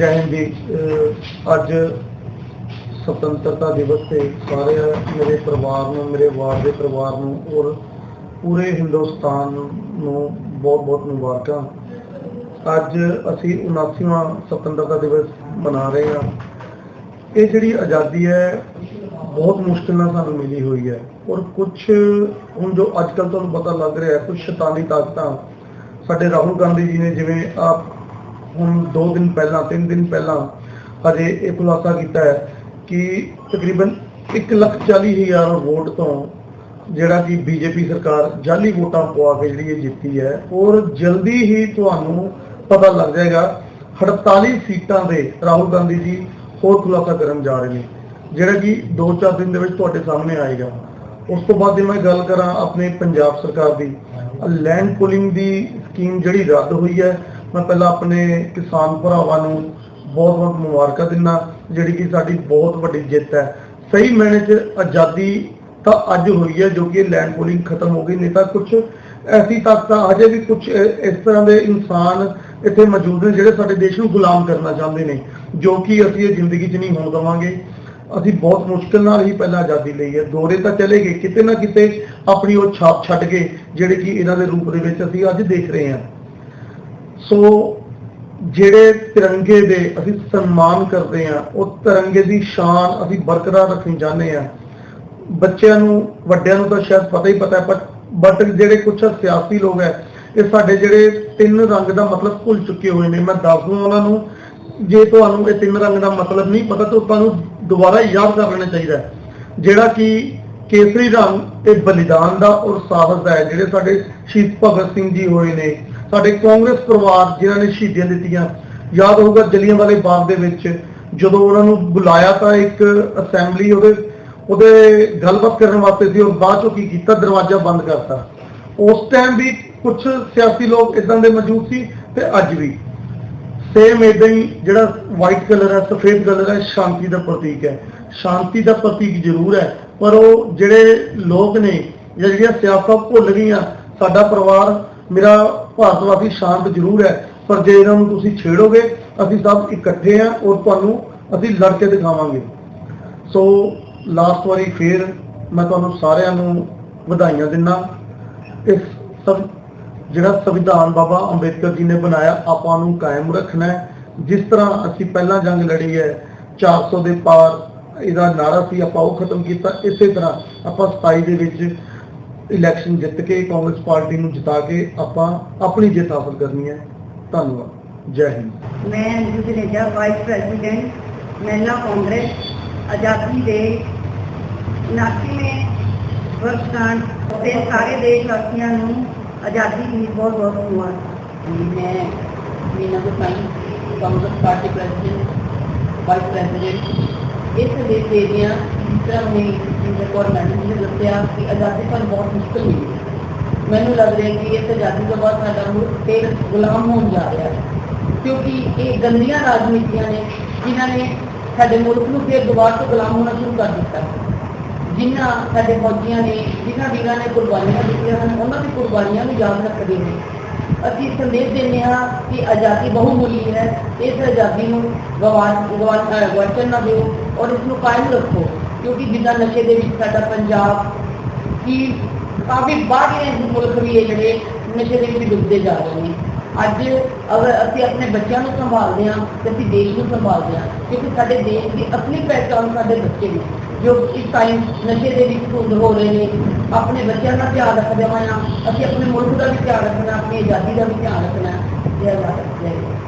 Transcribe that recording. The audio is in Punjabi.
ਜੈ ਹਿੰਦ ਜੀ ਅੱਜ ਸੁਤੰਤਰਤਾ ਦਿਵਸ ਤੇ ਸਾਰੇ ਮੇਰੇ ਪਰਿਵਾਰ ਨੂੰ, ਮੇਰੇ ਵਾਰਡ ਦੇ ਪਰਿਵਾਰ ਨੂੰ ਔਰ ਪੂਰੇ ਹਿੰਦੁਸਤਾਨ ਨੂੰ ਬਹੁਤ ਬਹੁਤ ਮੁਬਾਰਕਾਂ। ਅੱਜ ਅਸੀਂ 79ਵਾਂ ਸੁਤੰਤਰਤਾ ਦਿਵਸ ਮਨਾ ਰਹੇ ਹਾਂ। ਇਹ ਜਿਹੜੀ ਆਜ਼ਾਦੀ ਹੈ, ਬਹੁਤ ਮੁਸ਼ਕਿਲ ਨਾਲ ਸਾਨੂੰ ਮਿਲੀ ਹੋਈ ਹੈ। ਔਰ ਕੁਝ ਹੁਣ ਜੋ ਅੱਜ ਕੱਲ ਤੁਹਾਨੂੰ ਪਤਾ ਲੱਗ ਰਿਹਾ ਹੈ ਕੁਝ ਸ਼ੈਤਾਨੀ ਤਾਕਤਾਂ ਸਾਡੇ ਰਾਹੁਲ ਗਾਂਧੀ ਜੀ ਨੇ ਜਿਵੇਂ ਆਪ ਹੁਣ 2 ਦਿਨ ਪਹਿਲਾਂ 3 ਦਿਨ ਪਹਿਲਾਂ ਹਜੇ ਇਹ ਖੁਲਾਸਾ ਕੀਤਾ ਹੈ ਕਿ ਤਕਰੀਬਨ 140000 ਵੋਟ ਤੋਂ ਜਿਹੜਾ ਕਿ ਬੀਜੇਪੀ ਸਰਕਾਰ ਜਾਲੀ ਵੋਟਾਂ ਪਵਾ ਕੇ ਜਿਹੜੀ ਇਹ ਜਿੱਤੀ ਹੈ ਔਰ ਜਲਦੀ ਹੀ ਤੁਹਾਨੂੰ ਪਤਾ ਲੱਗ ਜਾਏਗਾ 48 ਸੀਟਾਂ ਦੇ ਰਾਹੁਲ ਗਾਂਧੀ ਜੀ ਹੋਰ ਖੁਲਾਸਾ ਕਰਨ ਜਾ ਰਹੇ ਨੇ, ਜਿਹੜਾ ਕਿ 2-4 ਦਿਨ ਦੇ ਵਿੱਚ ਤੁਹਾਡੇ ਸਾਹਮਣੇ ਆਏਗਾ। ਉਸ ਤੋਂ ਬਾਅਦ ਜੇ ਮੈਂ ਗੱਲ ਕਰਾਂ ਆਪਣੇ ਪੰਜਾਬ ਸਰਕਾਰ ਦੀ ਲੈਂਡ ਪੁਲਿੰਗ ਦੀ ਸਕੀਮ ਜਿਹੜੀ ਰੱਦ ਹੋਈ ਹੈ ਮੈਂ ਪਹਿਲਾਂ ਆਪਣੇ ਕਿਸਾਨ ਭਰਾਵਾਂ ਨੂੰ ਬਹੁਤ ਬਹੁਤ ਮੁਬਾਰਕਾਂ ਦਿੰਦਾ, ਜਿਹੜੀ ਕਿ ਸਾਡੀ ਬਹੁਤ ਵੱਡੀ ਜਿੱਤ ਹੈ। ਸਹੀ ਮਾਇਨੇ 'ਚ ਆਜ਼ਾਦੀ ਤਾਂ ਅੱਜ ਹੋਈ ਹੈ, ਜੋ ਕਿ ਲੈਂਡ ਪੋਲਿੰਗ ਖਤਮ ਹੋ ਗਈ, ਨਹੀਂ ਤਾਂ ਕੁਝ ਐਸੀ ਤਾਕਤਾਂ ਅਜੇ ਵੀ ਕੁਝ ਇਸ ਤਰ੍ਹਾਂ ਦੇ ਇਨਸਾਨ ਇੱਥੇ ਮੌਜੂਦ ਨੇ, ਜਿਹੜੇ ਸਾਡੇ ਦੇਸ਼ ਨੂੰ ਗੁਲਾਮ ਕਰਨਾ ਚਾਹੁੰਦੇ ਨੇ, ਜੋ ਕਿ ਅਸੀਂ ਇਹ ਜ਼ਿੰਦਗੀ 'ਚ ਨਹੀਂ ਹੋਣ ਦਵਾਂਗੇ। ਅਸੀਂ ਬਹੁਤ ਮੁਸ਼ਕਲ ਨਾਲ ਹੀ ਪਹਿਲਾਂ ਆਜ਼ਾਦੀ ਲਈ ਹੈ। ਦੌਰੇ ਤਾਂ ਚਲੇ ਗਏ, ਕਿਤੇ ਨਾ ਕਿਤੇ ਆਪਣੀ ਉਹ ਛਾਪ ਛੱਡ ਗਏ ਜਿਹੜੇ ਕਿ ਇਹਨਾਂ ਦੇ ਰੂਪ ਦੇ ਵਿੱਚ ਅਸੀਂ ਅੱਜ ਦੇਖ ਰਹੇ ਹਾਂ। ਸੋ ਜਿਹੜੇ ਤਿਰੰਗੇ ਦੇ ਅਸੀਂ ਸਨਮਾਨ ਕਰਦੇ ਹਾਂ, ਉਹ ਤਿਰੰਗੇ ਦੀ ਸ਼ਾਨ ਅਸੀਂ ਬਰਕਰਾਰ ਰੱਖਣੀ ਚਾਹੁੰਦੇ ਹਾਂ। ਬੱਚਿਆਂ ਨੂੰ, ਵੱਡਿਆਂ ਨੂੰ ਤਾਂ ਸ਼ਾਇਦ ਪਤਾ ਹੀ ਪਤਾ ਪਰ ਬਟ ਜਿਹੜੇ ਕੁਝ ਸਿਆਸੀ ਲੋਕ ਹੈ, ਇਹ ਸਾਡੇ ਜਿਹੜੇ ਤਿੰਨ ਰੰਗ ਦਾ ਮਤਲਬ ਭੁੱਲ ਚੁੱਕੇ ਹੋਏ ਨੇ। ਮੈਂ ਦੱਸ ਦੂੰ ਉਹਨਾਂ ਨੂੰ, ਜੇ ਤੁਹਾਨੂੰ ਇਹ ਤਿੰਨ ਰੰਗ ਦਾ ਮਤਲਬ ਨਹੀਂ ਪਤਾ, ਤਾਂ ਤੁਹਾਨੂੰ ਦੁਬਾਰਾ ਯਾਦ ਕਰ ਲੈਣਾ ਚਾਹੀਦਾ ਜਿਹੜਾ ਕਿ ਕੇਸਰੀ ਰੰਗ ਤੇ ਬਲੀਦਾਨ ਦਾ ਔਰ ਸਾਹਸ ਦਾ ਹੈ, ਜਿਹੜੇ ਸਾਡੇ ਸ਼ਹੀਦ ਭਗਤ ਸਿੰਘ ਜੀ ਹੋਏ ਨੇ ਸਾਡੇ ਕਾਂਗਰਸ ਪਰਿਵਾਰ ਜਿਨ੍ਹਾਂ ਨੇ ਸ਼ਹੀਦੀਆਂ ਦਿੱਤੀਆਂ, ਯਾਦ ਹੋਊਗਾ ਜਲਿਆਂਵਾਲੇ ਬਾਗ ਦੇ ਵਿੱਚ, ਜਦੋਂ ਉਹਨਾਂ ਨੂੰ ਬੁਲਾਇਆ ਤਾਂ ਇੱਕ ਅਸੈਂਬਲੀ ਉਹਦੇ ਉਹਦੇ ਗੱਲਬਾਤ ਕਰਨ ਵਾਸਤੇ ਸੀ ਔਰ ਬਾਅਦ ਚੋਂ ਕੀ ਕੀਤਾ, ਦਰਵਾਜ਼ਾ ਬੰਦ ਕਰਤਾ। ਉਸ ਟਾਈਮ ਵੀ ਕੁਝ ਸਿਆਸੀ ਲੋਕ ਇਦਾਂ ਦੇ ਮੌਜੂਦ ਸੀ ਤੇ ਅੱਜ ਵੀ। ਸੇਮ ਇਦਾਂ ਹੀ ਜਿਹੜਾ ਵਾਈਟ ਕਲਰ ਹੈ, ਸਫੇਦ ਕਲਰ ਹੈ, ਸ਼ਾਂਤੀ ਦਾ ਪ੍ਰਤੀਕ ਹੈ। ਸ਼ਾਂਤੀ ਦਾ ਪ੍ਰਤੀਕ ਜ਼ਰੂਰ ਹੈ, ਪਰ ਉਹ ਜਿਹੜੇ ਲੋਕ ਨੇ ਜਾਂ ਜਿਹੜੀਆਂ ਸਿਆਸਤਾਂ ਭੁੱਲ ਗਈਆਂ, ਸਾਡਾ ਪਰਿਵਾਰ, ਮੇਰਾ ਭਾਰਤ ਵਾਸੀ ਸ਼ਾਂਤ ਜ਼ਰੂਰ ਹੈ, ਪਰ ਜੇ ਇਹਨਾਂ ਨੂੰ ਤੁਸੀਂ ਛੇੜੋਗੇ, ਅਸੀਂ ਸਭ ਇਕੱਠੇ ਆ ਔਰ ਤੁਹਾਨੂੰ ਅਸੀਂ ਲੜ ਕੇ ਦਿਖਾਵਾਂਗੇ। ਸੋ ਲਾਸਟ ਵਾਰੀ ਫੇਰ ਮੈਂ ਤੁਹਾਨੂੰ ਸਾਰਿਆਂ ਨੂੰ ਵਧਾਈਆਂ ਦਿੰਦਾ। ਇਸ ਸਭ ਜਿਹੜਾ ਸੰਵਿਧਾਨ ਬਾਬਾ ਅੰਬੇਦਕਰ ਜੀ ਨੇ ਬਣਾਇਆ, ਆਪਾਂ ਨੂੰ ਕਾਇਮ ਰੱਖਣਾ ਹੈ। ਜਿਸ ਤਰ੍ਹਾਂ ਅਸੀਂ ਪਹਿਲਾਂ ਜੰਗ ਲੜੀ ਹੈ 400 ਦੇ ਪਾਰ ਇਹਦਾ ਨਾਰਾ ਸੀ, ਆਪਾਂ ਉਹ ਖਤਮ ਕੀਤਾ। ਇਸੇ ਤਰ੍ਹਾਂ ਆਪਾਂ 27 ਦੇ ਵਿੱਚ ਇਲੈਕਸ਼ਨ ਜਿੱਤ ਕੇ ਕਾਂਗਰਸ ਪਾਰਟੀ ਨੂੰ ਜਿਤਾ ਕੇ ਆਪਾਂ ਆਪਣੀ ਜਿੱਤ ਹਾਸਲ ਕਰਨੀ ਹੈ। ਧੰਨਵਾਦ। ਜੈ ਹਿੰਦ। ਮੈਂ ਅੰਜੂ ਜਨੇਜਾ ਵਾਈਸ ਪ੍ਰੈਜ਼ੀਡੈਂਟ ਮਹਿਲਾ ਕਾਂਗਰਸ ਆਜ਼ਾਦੀ ਦੇ 99ਵੇਂ ਵਰਸ਼ਾਂਤ ਤੇ ਸਾਰੇ ਦੇਸ਼ ਵਾਸੀਆਂ ਨੂੰ ਆਜ਼ਾਦੀ ਦੀ ਬਹੁਤ ਬਹੁਤ ਮੁਬਾਰਕ ਮੈਂ Meena Gusai Congress party president vice president ਇਸ ਦੇਸ਼ ਦੇ ਦੀਆਂ ਜਿਸ ਤਰ੍ਹਾਂ ਜਿੰਦਰ ਕੌਰ ਮੈਡਮ ਜੀ ਦੱਸਿਆ ਕਿ ਆਜ਼ਾਦੀ ਪਰ ਬਹੁਤ ਮੁਸ਼ਕਲ ਮਿਲੀ ਮੈਨੂੰ ਲੱਗ ਰਿਹਾ ਕਿ ਇਸ ਆਜ਼ਾਦੀ ਤੋਂ ਬਾਅਦ ਸਾਡਾ ਮੁਲਕ ਫਿਰ ਗੁਲਾਮ ਹੋਣ ਜਾ ਰਿਹਾ ਹੈ। ਕਿਉਂਕਿ ਇਹ ਗੰਦੀਆਂ ਰਾਜਨੀਤੀਆਂ ਨੇ ਜਿਨ੍ਹਾਂ ਨੇ ਸਾਡੇ ਮੁਲਕ ਨੂੰ ਫਿਰ ਦੁਬਾਰਾ ਤੋਂ ਗੁਲਾਮ ਹੋਣਾ ਸ਼ੁਰੂ ਕਰ ਦਿੱਤਾ। ਜਿਨ੍ਹਾਂ ਸਾਡੇ ਫੌਜੀਆਂ ਨੇ, ਜਿਨ੍ਹਾਂ ਵੀਰਾਂ ਨੇ ਕੁਰਬਾਨੀਆਂ ਦਿੱਤੀਆਂ ਹਨ, ਉਹਨਾਂ ਦੀ ਕੁਰਬਾਨੀਆਂ ਨੂੰ ਯਾਦ ਰੱਖਦੇ ਨੇ। ਅਸੀਂ ਸੰਦੇਸ਼ ਦਿੰਦੇ ਹਾਂ ਕਿ ਆਜ਼ਾਦੀ ਬਹੁਮੁੱਲੀ ਹੈ, ਇਸ ਆਜ਼ਾਦੀ ਨੂੰ ਗਵਾਚਣ ਨਾ ਦਿਓ ਔਰ ਇਸ ਨੂੰ ਕਾਇਮ ਰੱਖੋ, ਕਿਉਂਕਿ ਜਿੱਦਾਂ ਨਸ਼ੇ ਦੇ ਵਿੱਚ ਸਾਡਾ ਪੰਜਾਬ ਕੀ ਕਾਫੀ ਬਾਹਰੀ ਮੁਲਕ ਵੀ ਹੈ ਜਿਹੜੇ ਨਸ਼ੇ ਦੇ ਵਿੱਚ ਡੁੱਬਦੇ ਜਾ ਰਹੇ ਨੇ। ਅੱਜ ਅਗਰ ਅਸੀਂ ਆਪਣੇ ਬੱਚਿਆਂ ਨੂੰ ਸੰਭਾਲਦੇ ਹਾਂ ਤੇ ਅਸੀਂ ਦੇਸ਼ ਨੂੰ ਸੰਭਾਲਦੇ ਹਾਂ, ਕਿਉਂਕਿ ਸਾਡੇ ਦੇਸ਼ ਦੀ ਅਸਲੀ ਪਹਿਚਾਣ ਸਾਡੇ ਬੱਚੇ ਨੇ ਜੋ ਇਸ ਟਾਈਮ ਨਸ਼ੇ ਦੇ ਵਿੱਚ ਧੁੰਦ ਹੋ ਰਹੇ ਨੇ, ਆਪਣੇ ਬੱਚਿਆਂ ਦਾ ਧਿਆਨ ਰੱਖਦੇ ਹਾਂ ਅਸੀਂ ਆਪਣੇ ਮੁਲਕ ਦਾ ਵੀ ਧਿਆਨ ਰੱਖਣਾ, ਆਪਣੀ ਆਜ਼ਾਦੀ ਦਾ ਵੀ ਧਿਆਨ ਰੱਖਣਾ, ਜੈ ਮਾਤਾ ਜੈ।